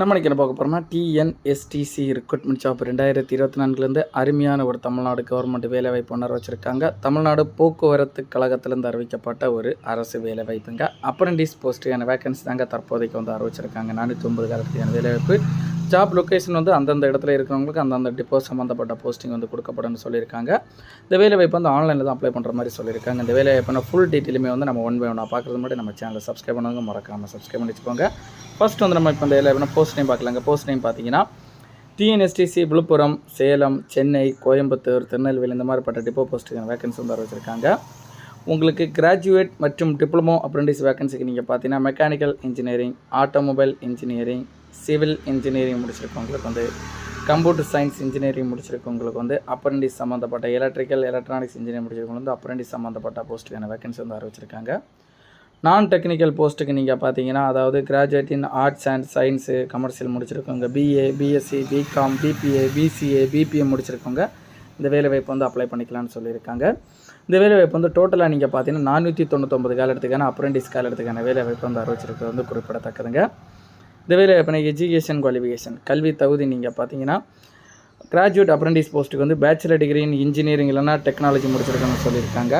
நம்ம நினைக்கிற என்ன பார்க்க போகிறோம்னா டிஎன்எஸ்டிசி ரெக்ரூட்மெண்ட் ஜாப் ரெண்டாயிரத்தி இருபத்தி நான்குலேருந்து அருமையான ஒரு தமிழ்நாடு கவர்மெண்ட் வேலைவாய்ப்பு ஒன்று வச்சுருக்காங்க. தமிழ்நாடு போக்குவரத்து கழகத்திலேருந்து அறிவிக்கப்பட்ட ஒரு அரசு வேலைவாய்ப்புங்க. அப்ரண்டிஸ் போஸ்ட்டுக்கான வேகன்சி தாங்க தற்போதைக்கு வந்து அறிவிச்சிருக்காங்க. நானூற்றி ஒன்பது காலத்துக்கான வேலைவாய்ப்பு. ஜாப் லொக்கேஷன் வந்து அந்தந்த இடத்துல இருக்கிறவங்களுக்கு அந்தந்த டிப்போ சம்மந்தப்பட்ட போஸ்டிங் வந்து கொடுக்கப்படும்னு சொல்லியிருக்காங்க. இந்த வேலைவாய்ப்பு வந்து ஆன்லைனில் தான் அப்ளை பண்ணுற மாதிரி சொல்லியிருக்காங்க. இந்த வேலை வாய்ப்பான ஃபுல் டீட்டெயிலுமே வந்து நம்ம ஒன் பை ஒன்றா பார்க்குறது முன்னாடி நம்ம சேனலை சப்ஸ்கிரைப் பண்ணுவாங்க மறக்காமல் சப்ஸ்கிரைப் பண்ணி வச்சுக்கோங்க வந்து நம்ம இப்போ இந்த வேலைவாய்ப்பு போஸ்ட் நேம் பார்க்கலாங்க. போஸ்ட் நேம் பார்த்தீங்கன்னா டிஎன்எஸ்டிசி விழுப்புரம் சேலம் சென்னை கோயம்புத்தூர் திருநெல்வேலி இந்த மாதிரிப்பட்ட டிப்போ போஸ்ட்டுக்கான வேகன்சி வந்து வச்சுருக்காங்க. உங்களுக்கு கிராஜுவேட் மற்றும் டிப்ளமோ அப்ரெண்டிஸ் வேகன்சிக்கு நீங்கள் பார்த்தீங்கன்னா mechanical engineering automobile engineering civil engineering முடிச்சிருக்கவங்களுக்கு வந்து கம்ப்யூட்டர் சயின்ஸ் இன்ஜினியரிங் முடிச்சிருக்கவங்களுக்கு வந்து அப்ரெண்டிஸ் சம்மந்தப்பட்ட எலக்ட்ரிக்கல் எலக்ட்ரானிக்ஸ் இன்ஜினியரிங் முடிச்சிருக்கவங்க வந்து அப்ரெண்டிஸ் சம்மந்தப்பட்ட போஸ்ட்டுக்கான வேகன்சி வந்து ஆரம்பிச்சிருக்காங்க நான் டெக்னிக்கல் போஸ்ட்டுக்கு நீங்கள் பார்த்தீங்கன்னா அதாவது graduate in arts and science commercial முடிச்சிருக்கவங்க BA BSc BCom BBA BCA BBM முடிச்சிருக்கவங்க இந்த வேலைவாய்ப்பு வந்து அப்ளை பண்ணிக்கலாம்னு சொல்லியிருக்காங்க. இந்த வேலைவாய்ப்பு வந்து டோட்டலாக நீங்கள் பார்த்தீங்கன்னா நானூற்றி தொண்ணூத்தொம்பது காலத்துக்கான அப்ரெண்டிஸ் காலத்துக்கான வேலைவாய்ப்பு வந்து அறிவிச்சிருக்கிறது வந்து குறிப்பிடத்தக்கதுங்க. இந்த வேலைவாய்ப்பு எஜுகேஷன் குவாலிஃபிகேஷன் கல்வி தகுதி நீங்கள் பார்த்தீங்கன்னா கிராஜுவேட் அப்ரெண்டிஸ் போஸ்ட்டுக்கு வந்து பேச்சுலர் டிகிரி இன் இன்ஜினியரிங் இல்லைனா டெக்னாலஜி முடிச்சிருக்கணும்னு சொல்லியிருக்காங்க.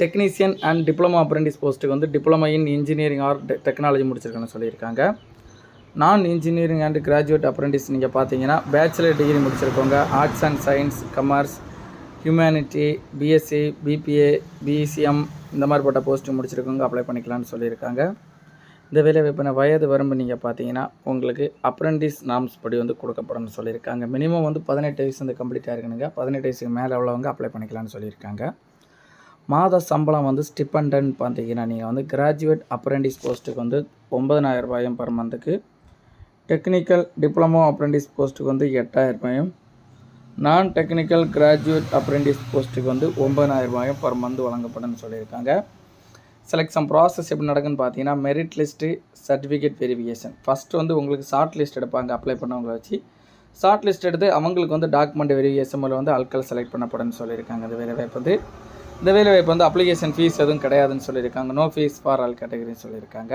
டெக்னீஷியன் அண்ட் டிப்ளமோ அப்ரெண்டிஸ் போஸ்ட்டுக்கு வந்து diploma in engineering or technology முடிச்சிருக்கணும்னு சொல்லியிருக்காங்க. Non engineering and graduate apprentice நீங்கள் பார்த்தீங்கன்னா bachelor degree முடிச்சிருக்கவங்க arts and science commerce humanity BSc BBA BCM இந்த மாதிரிப்பட்ட போஸ்ட்டு முடிச்சிருக்கவங்க அப்ளை பண்ணிக்கலாம்னு சொல்லியிருக்காங்க. இந்த வேலைவாய்ப்பின வயது வரம்பு நீங்கள் பார்த்தீங்கன்னா உங்களுக்கு அப்ரெண்டிஸ் நாம்ஸ் படி வந்து கொடுக்கப்படும்னு சொல்லியிருக்காங்க. மினிமம் வந்து பதினெட்டு வயசு வந்து கம்ப்ளீட்டாக இருக்கணுங்க பதினெட்டு வயசுக்கு மேலே உள்ளவங்க அப்ளை பண்ணிக்கலாம்னு சொல்லியிருக்காங்க. மாத சம்பளம் வந்து ஸ்டிபண்டன் பார்த்தீங்கன்னா நீங்கள் வந்து கிராஜுவேட் அப்ரெண்டிஸ் போஸ்ட்டுக்கு வந்து ஒம்பதனாயிரம் ரூபாயும் பர் மந்த்துக்கு டெக்னிக்கல் டிப்ளமோ அப்ரெண்டிஸ் போஸ்ட்டுக்கு வந்து எட்டாயிரம் ரூபாயும் நான் டெக்னிக்கல் கிராஜுவேட் அப்ரெண்டிஸ் போஸ்ட்டுக்கு வந்து ஒம்பதனாயிரம் ரூபாயும் பர் மந்த் வழங்கப்படும்னு சொல்லியிருக்காங்க. செலெக்ஷன் ப்ராசஸ் எப்படி நடக்குன்னு பார்த்தீங்கன்னா merit list certificate verification first வந்து உங்களுக்கு ஷார்ட் லிஸ்ட் எடுப்பாங்க அப்ளை பண்ணவங்களை வச்சு. ஷார்ட் லிஸ்ட் எடுத்து அவங்களுக்கு வந்து டாக்குமெண்ட் வெரிஃபிகேஷன் மூலம் வந்து ஆட்கள் செலக்ட் பண்ணப்படும்னு சொல்லியிருக்காங்க. இந்த வேலை வாய்ப்பு வந்து இந்த வேலை வாய்ப்பு வந்து அப்ளிகேஷன் ஃபீஸ் எதுவும் கிடையாதுன்னு சொல்லியிருக்காங்க. நோ ஃபீஸ் ஃபார் ஆல் கேட்டகரின்னு சொல்லியிருக்காங்க.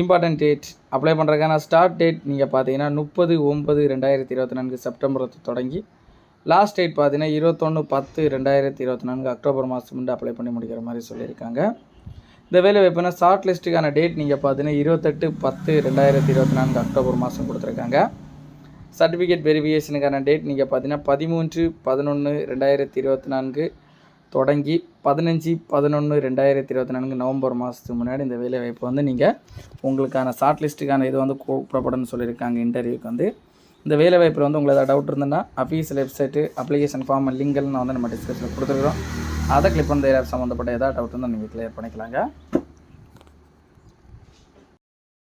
இம்பார்ட்டன்ட் டேட் அப்ளை பண்ணுறதுக்கான ஸ்டார்ட் டேட் நீங்கள் பார்த்தீங்கன்னா முப்பது ஒம்பது ரெண்டாயிரத்தி இருபத்தி நான்கு செப்டம்பர் தொடங்கி லாஸ்ட் டேட் பார்த்தீங்கன்னா இருபத்தொன்று பத்து ரெண்டாயிரத்தி இருபத்தி நான்கு அக்டோபர் மாதம் முன்னாடி அப்ளை பண்ணி முடிக்கிற மாதிரி சொல்லியிருக்காங்க. இந்த வேலை வாய்ப்புனா ஷார்ட் லிஸ்ட்டுக்கான டேட் நீங்கள் பார்த்தீங்கன்னா இருபத்தெட்டு பத்து ரெண்டாயிரத்தி இருபத்தி நான்கு அக்டோபர் மாதம் கொடுத்துருக்காங்க. சர்டிஃபிகேட் வெரிஃபிகேஷனுக்கான டேட் நீங்கள் பார்த்தீங்கன்னா பதிமூன்று பதினொன்று ரெண்டாயிரத்தி இருபத்தி நான்கு தொடங்கி பதினஞ்சு பதினொன்று ரெண்டாயிரத்தி இருபத்தி நான்கு நவம்பர் மாதத்துக்கு முன்னாடி இந்த வேலை வாய்ப்பு வந்து நீங்கள் உங்களுக்கான ஷார்ட் லிஸ்ட்டுக்கான இது வந்து கூப்பிடப்படும்னு சொல்லியிருக்காங்க. இன்டர்வியூக்கு வந்து இந்த வேலை வாய்ப்பில் வந்து உங்களுக்கு ஏதாவது டவுட் இருந்ததுன்னா அஃபீஷியல் வெப்சைட்டு அப்ளிகேஷன் ஃபார்ம் லிங்கெல்லாம் வந்து நம்ம டிஸ்கிரிப்ஷனில் கொடுத்துருக்குறோம். அதை கிளிக் பண்ண சம்மந்தப்பட்ட ஏதாவது டவுட் இருந்தால் நீங்கள் கிளியர் பண்ணிக்கலாங்க.